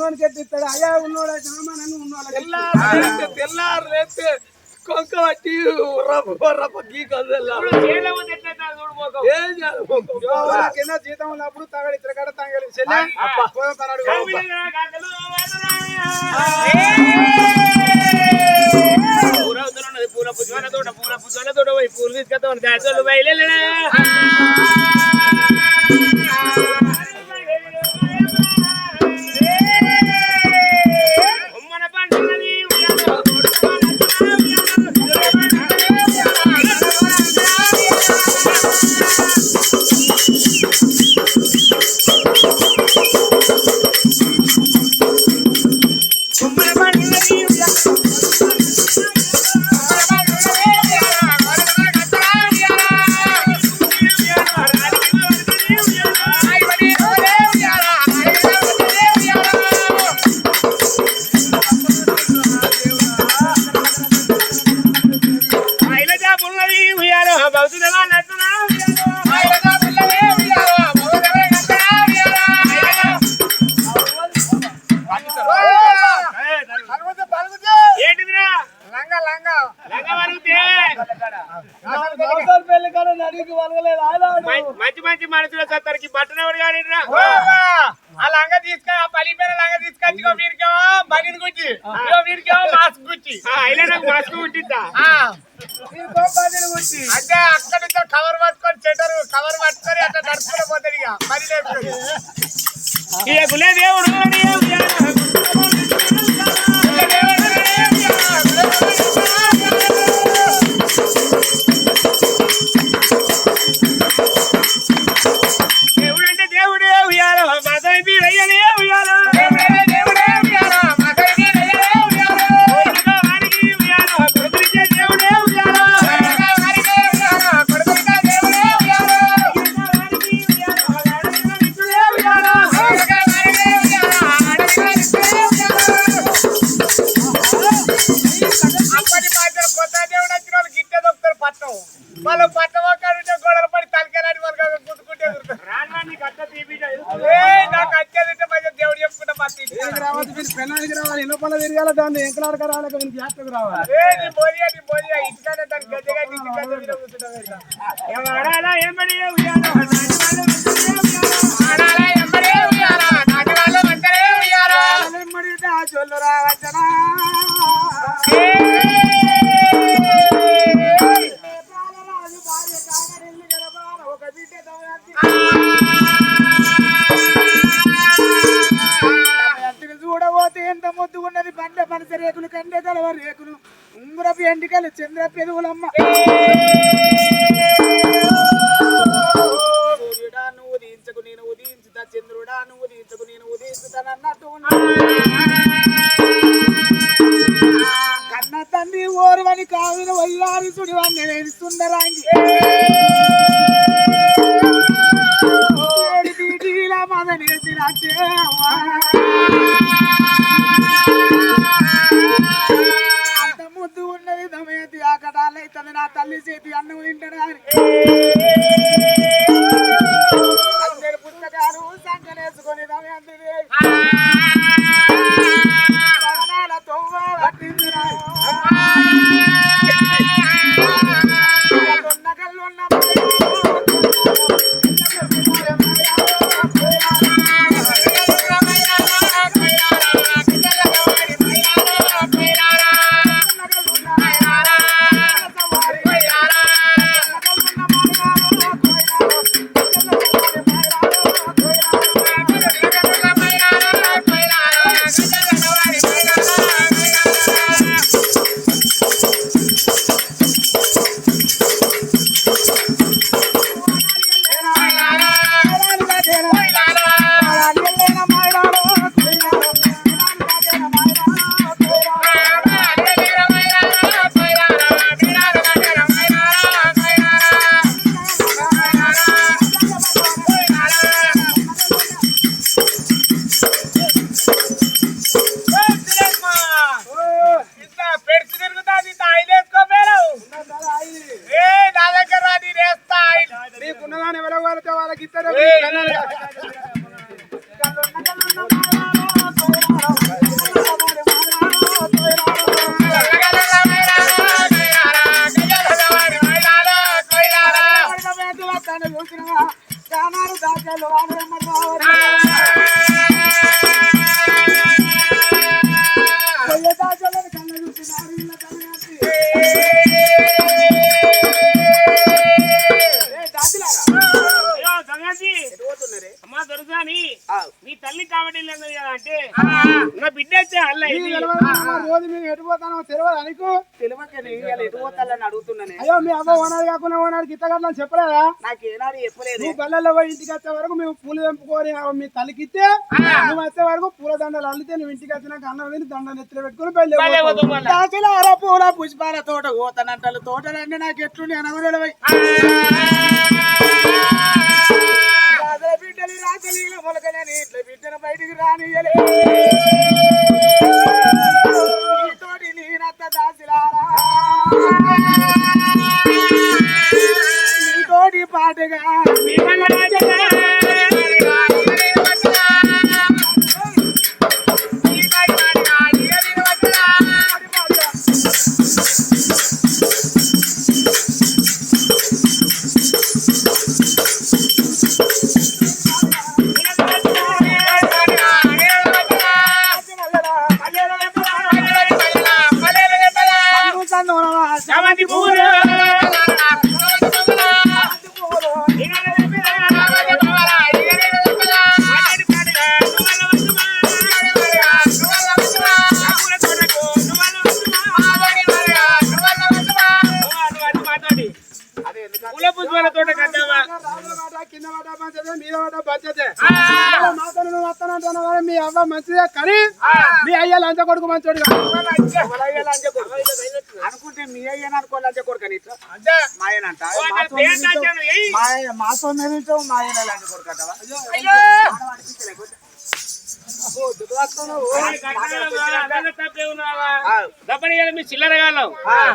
ఉన్నోడికి ఎత్తిస్తాడు అయ్యా ఉన్నోడా జనమానని ఉన్నోళ్ళకి తెల్లారు లేస్తే కొంక పట్టి రప్ప రప్ప గీకొందల్లా జీతం ఉన్నప్పుడు తగడి ఇతర కడ తగలి పూల పుజ్వన తోట పూల పుజ్వన తోట పూలు తీసుకెళ్తాం దాసోళ్ళు బయలు అంటే అక్కడి ఇక్కడ కవర్ పట్టుకొని చెడ్డరు కవర్ పట్టుకొని అట్లా నడుచుకుని పోతాడు ఇక. మరి దేవుడు. ఎక్కడన్నా తిరగాల దాన్ని ఎంకనాడక రాలేక నేను జాగ్రత్తకు రావాలి. పనస రేకులు కండే కలవ రేకులు. ఉంగురపు ఎండికలు చంద్ర పెదవులమ్మ. ఉదయించకు నేను చంద్రుడా నువ్వు నేను కన్న తండ్రి ఓరువని కావిన వయ్యారి సుడివాన్ని సుందరాంగి candidate. అమ్మా దొరసాని మీ తల్లి కాబట్టి అంటే నా బిడ్డ వచ్చే అల్ల అయ్యో మీ అవ్వ ఓనాడు కాకుండా ఓనాడు గిట్టగట్లని చెప్పలేదా? నాకు ఏనాడు చెప్పలేదు. నువ్వు బల్లల్లో పోయి ఇంటికి వచ్చే వరకు మేము పూలు తెంపుకొని మీ తలకిస్తే నువ్వు వచ్చే వరకు పూల దండలు అల్లితే నువ్వు ఇంటికి వచ్చినాక అన్నం తిని దండలు ఎత్తులు పెట్టుకుని బయలుదేరి పూల పుష్పాల తోట పోతానంటారు తోటలన్నీ నాకు ఎట్లుండి అనగలవై రాజల బిడ్డలు రాజలీల మొలకలని ఇట్ల బిడ్డను బయటికి రానియలే తోటి నీనత్త దాసిలారా. పాటగా. పుష్పాల తోట కట్టావా కింద మంచిదే మీద మాతో నువ్వు కానీ మీ అవ్వ మంచిదే కానీ మీ అయ్య లంచ కొడుకు మంచోడు. అనుకుంటే మీ అయ్యని అనుకోవాలి అంటే కొడుకని ఇట్లా అంతే మా ఆయనంట ఓ, నా పేరు దాచాను, ఏయ్. మా మాతో మేమించావు మా ఆయన లాంటి కొడుకటవా అయ్యో దప్పనియాల మీ చిల్లరగాలం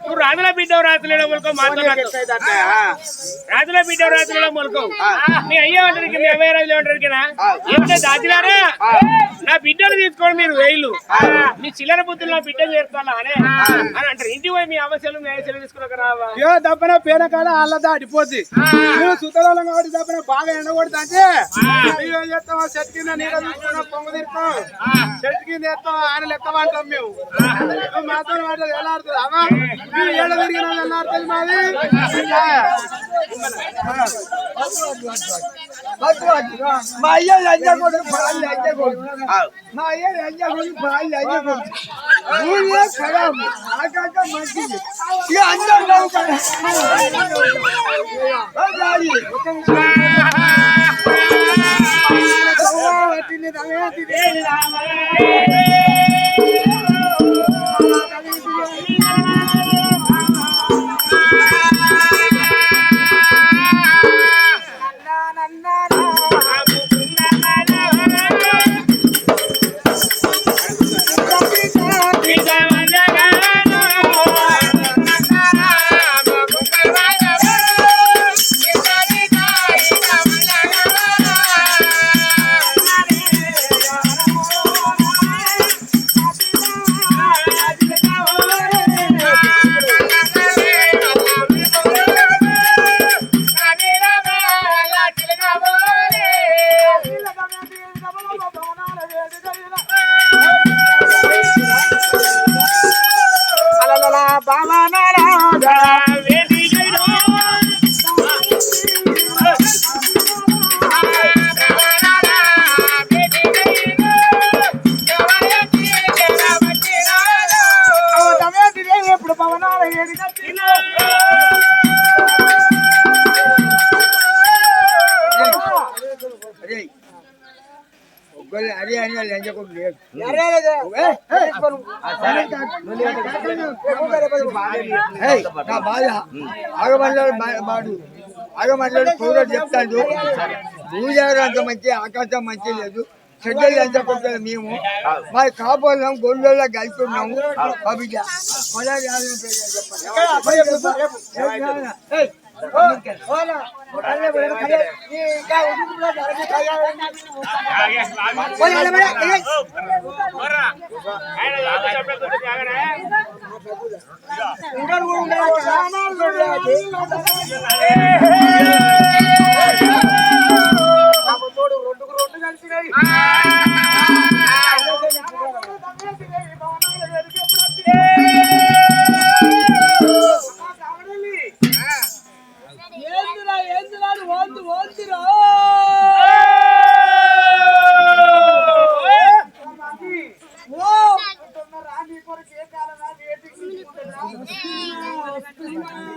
నువ్వు రాజుల బిడ్డ రాత్రుల మొలకం రాజుల బిడ్డ రాత్రుల మొలకం మీ అయ్యే ఉంటారు మీ అవ్వయ్య రాజుల ఒంటరికినా ఏమిటో దాచినారా నా బిడ్డలు తీసుకోండి మీరు వేలు మీ చిల్లర బుద్ధులు నా బిడ్డ చేరుకోవాలా అనే? అని అంటారు. ఇంటికి పోయి మీ అవసరం మీ అవసరం తీసుకున్నాక రావా? దప్పన పేన కాడ దాటిపోద్ది నువ్వు సుతరాలం కాబట్టి దప్పన బాగా ఎండకూడదు అంటే చెట్టు కింద నీడ తీసుకున్నావు పొంగు తిరుతావు. చెట్టు కింద వేస్తావు ఆయన లెక్క అంటాం మేము. నువ్వు మాతో మాట ఎలా ఆడుతుంది అమ్మా మీరు ఏడ తిరిగిన ఎలా ఆడుతుంది మాది మా అయ్య బాగా లంజ కొడుకు మా అయ్య లంజ కొడుకు బాగా లంజ కొడుకు ఊళ్ళో ఖరాబ్ ఆకాక మంచిది ఇక అందరూ నవ్వుతారు. నా బాధ. ఆగమన్నాడు మాడు ఆగమన్నాడు కూడా చెప్తాడు. భూజారు అంత మంచి ఆకాశం మంచి లేదు. చెడ్డలు అంత కొట్టారు మేము? మా కాపోలం గొల్లలో కలిసి ఉన్నాము మా బిడ్డ పొలాలు యాభై పేరు చెప్పండి. రెండుకు రెండు కలిసినాయి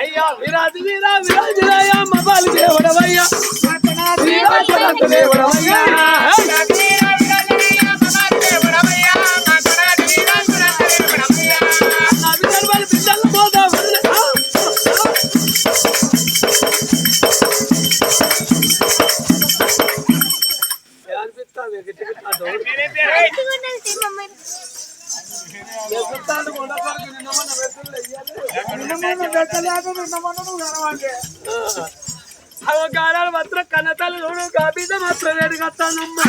అయ్యా విరాజు వీరా విరాజు రాయ మబాలి దేవుడవయ్యా దేవుడవయ్యా అవ గానాలు మాత్రం కన్నతల్లి చూడు కాబీద మాత్రం ఎడుగత్తానమ్మా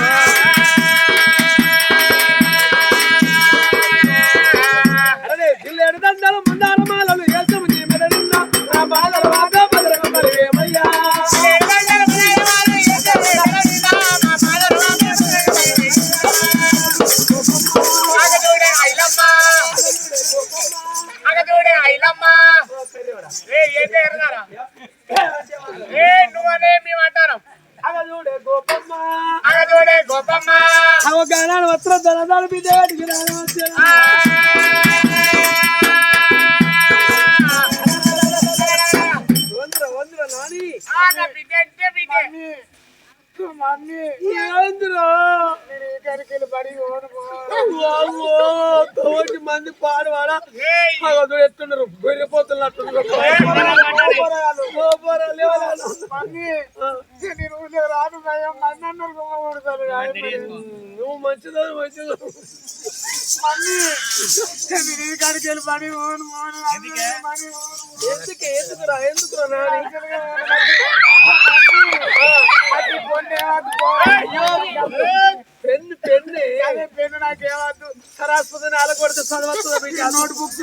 అరే జిల్లేడు దండలు ముందాల మాలలు ఏసము జీమెడనున్న నా బాలల వాద బదరగ తోటి మంది పాడవాడా? ఎట్టున్నారు గొర్రెపోతున్నట్టున్నారు. నువ్వు మంచిదా మంచిదా. ఎందుకు? ఎందుకురా? ఎందుకురా సరాస్పతి నాలుగు కొడితే చదవస్తుంది బిడ్డ నోట్ బుక్స్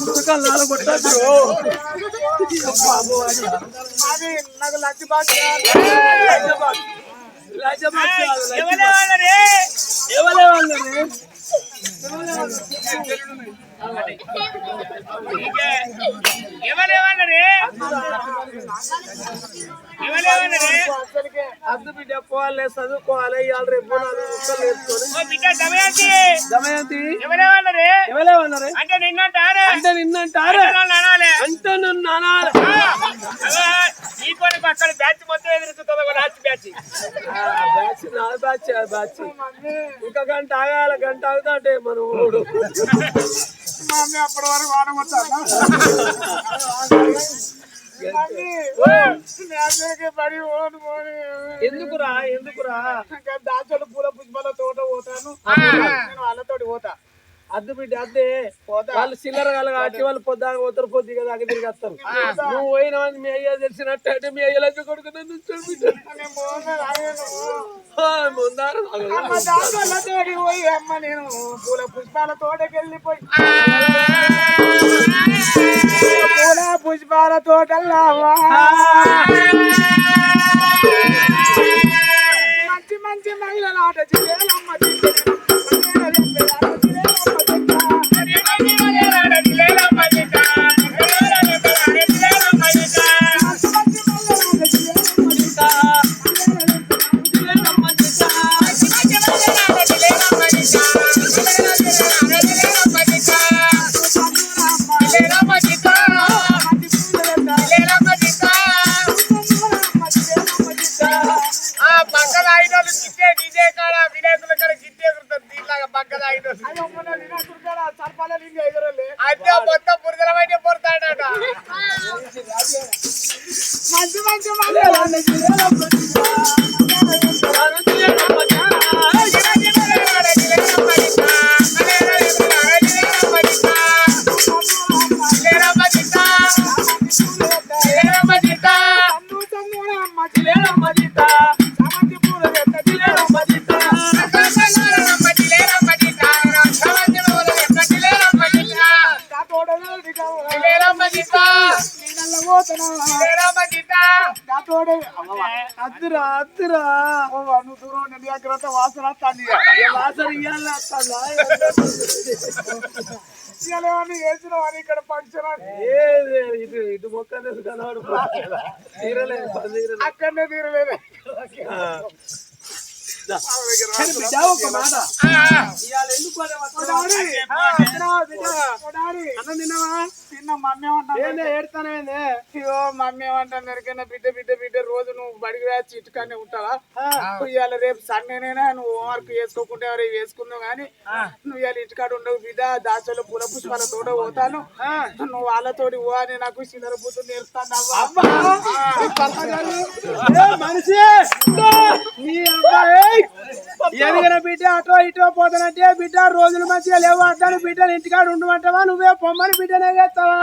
పుస్తకాలు నాలుగు కొట్టద్దు అది నాకు లంచ్ బాక్స్? ఎవరే వాళ్ళని ఇంకే. ఎవరే? వాళ్ళని? ఎవరే వాళ్ళని? అద్దు బిడ్డ పోవాలి చదువుకోవాలి ఇవాళ రేపు దమయంతి. దమయంతి ఎవరే వాళ్ళని? ఎవరే వాళ్ళని అంటే నిన్నంటారే అంటే నిన్నంటారా అంటే నన్ను అనాలే. అంటే నన్ను అనాలి ఆ, అలా నీ పని పక్కన బ్యాచ్ మొత్తం రాత్రి బ్యాచ్ బ్యాచ్ నా బ్యాచ్ ఇంకా గంట ఆగాల గంట ఆగుతా అంటే మనం ఊడు మమ్మీ అప్పటి వరకు ఓను పోని ఎందుకురా? ఎందుకురా? దాచోళ్ళు పూల పుష్పాల తోట పోతాను. నేను వాళ్ళతోటి పోతా. అద్దు బిడ్డ అద్దే. వాళ్ళు చిల్లర వాళ్ళు కాబట్టి వాళ్ళు పొద్దాక పోతారు పొద్దు కదా అక్కడ తిరిగి వస్తారు నువ్వు పోయిన వాళ్ళు మీ అయ్య తెలిసినట్టు అంటే మీ అయ్య లంచ కొడుకు నన్ను బిడ్డ. నేను పోను, రాయను. ఆ, ముందారు పోయి అమ్మ నేను పూల పుష్పాల తోటకి వెళ్ళిపోయి. పూల పుష్పాల తోటల్లావా మంచి మంచి మహిళల ఆట జిల్లేలమ్మ పక్కన మంచి మంచి మహిళల ఆ అద్దురా అద్దురా నువ్వు దూరం నుండి దగ్గర వాసన. ఏ వాసన? ఇవాళ ఏమన్నా చేసినావు అని ఇక్కడ ఫంక్షన్ ఇటు ఇటు మొక్క కనబడు తీరలే తీరలే. అక్కడనే తీరలేదు. బిడ్డ ఒక మాట. ఇవాళ ఎందుకు అనే వస్తున్నావు? అన్నం తిన్నావా? తిన్న మమ్మీ ఏమంటాను ఏందే ఏడుతానేందే అయ్యో మమ్మీ ఏమంటాను ఎరికైనా బిడ్డ బిడ్డ బిడ్డ రోజు నువ్వు బడికి వచ్చి ఇటుకానే ఉంటావా? ఇవాళ రేపు సండేనైనా నువ్వు హోంవర్క్ చేసుకోకుంటే ఎవరు వేసుకుందావు కానీ నువ్వు ఇవాళ ఇంటికాడ ఉండవు బిడ్డ దాచలో పూల పుష్పాల తోట పోతాను. నువ్వు వాళ్ళతోటి పో అని నాకు చిల్లర బుద్ధులు నేర్పుతాను మనిషి! నీ అబ్బాయి ఎదిగిన బిడ్డ అటో ఇటో పోతానంటే బిడ్డ రోజులు మంచిగా లేవు అంటాను బిడ్డలు ఇంటికాడ ఉండమంటావా నువ్వే పొమ్మని బిడ్డనే చేస్తావా